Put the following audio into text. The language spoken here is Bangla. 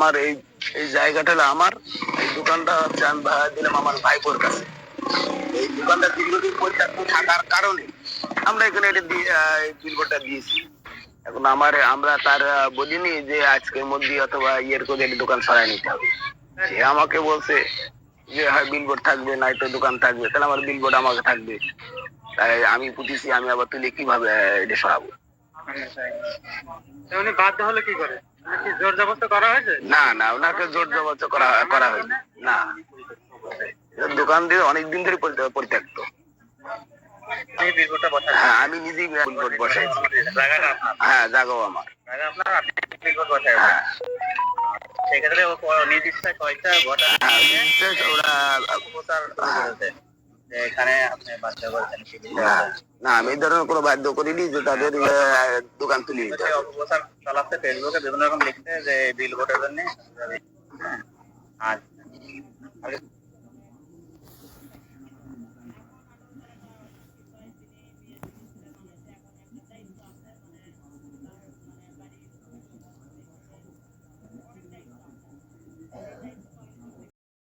আমার এই এই জায়গাটা হলো আমার। এই দোকানটা আমি ভাড়া দিলাম আমার ভাইপোর কাছে। এই দোকানটা দীর্ঘদিন পরিত্যক্ত থাকার কারণে আমরা এখানে এটা বিলবোর্ডটা দিয়েছি। এখন আমার, আমরা তার বলিনি যে আজকের মধ্যে অথবা ইয়ের করে দোকান সরাই নিতে হবে। সে আমাকে বলছে যে, হয় বিলবোর্ড থাকবে, নয়তো দোকান থাকবে। তাহলে আমার বিলবোর্ড আমাকে থাকবে। তাই আমি পুঁতিছি, আমি আবার তুলে কীভাবে এটা সরাবো? তো উনি বাধ্য হলে কি করে? জোর জবরদস্ত করা হয়েছে? না না ওনাকে জোর জবরদস্ত করা করা হয়নি না। দোকান দিয়ে অনেকদিন ধরে পরিত্য- পরিত্যক্ত। হ্যাঁ আমি নিজেই বিলবোর্ড বসাইছি হ্যাঁ জাগাও আমার। হ্যাঁ। সেক্ষেত্রে নির্দিষ্ট কয়েকটা ঘটনা হ্যাঁ, ওরা এখানে আপনি বাধ্য করেছেন না, না আমি এই ধরনের কোনো বাধ্য করিনি যে তাদের দোকান তুলে নিতে। অপপ্রচার চালাচ্ছে ফেসবুকে বিভিন্ন রকম লিখতে যে বিল বিলবোর্ডের জন্য। আর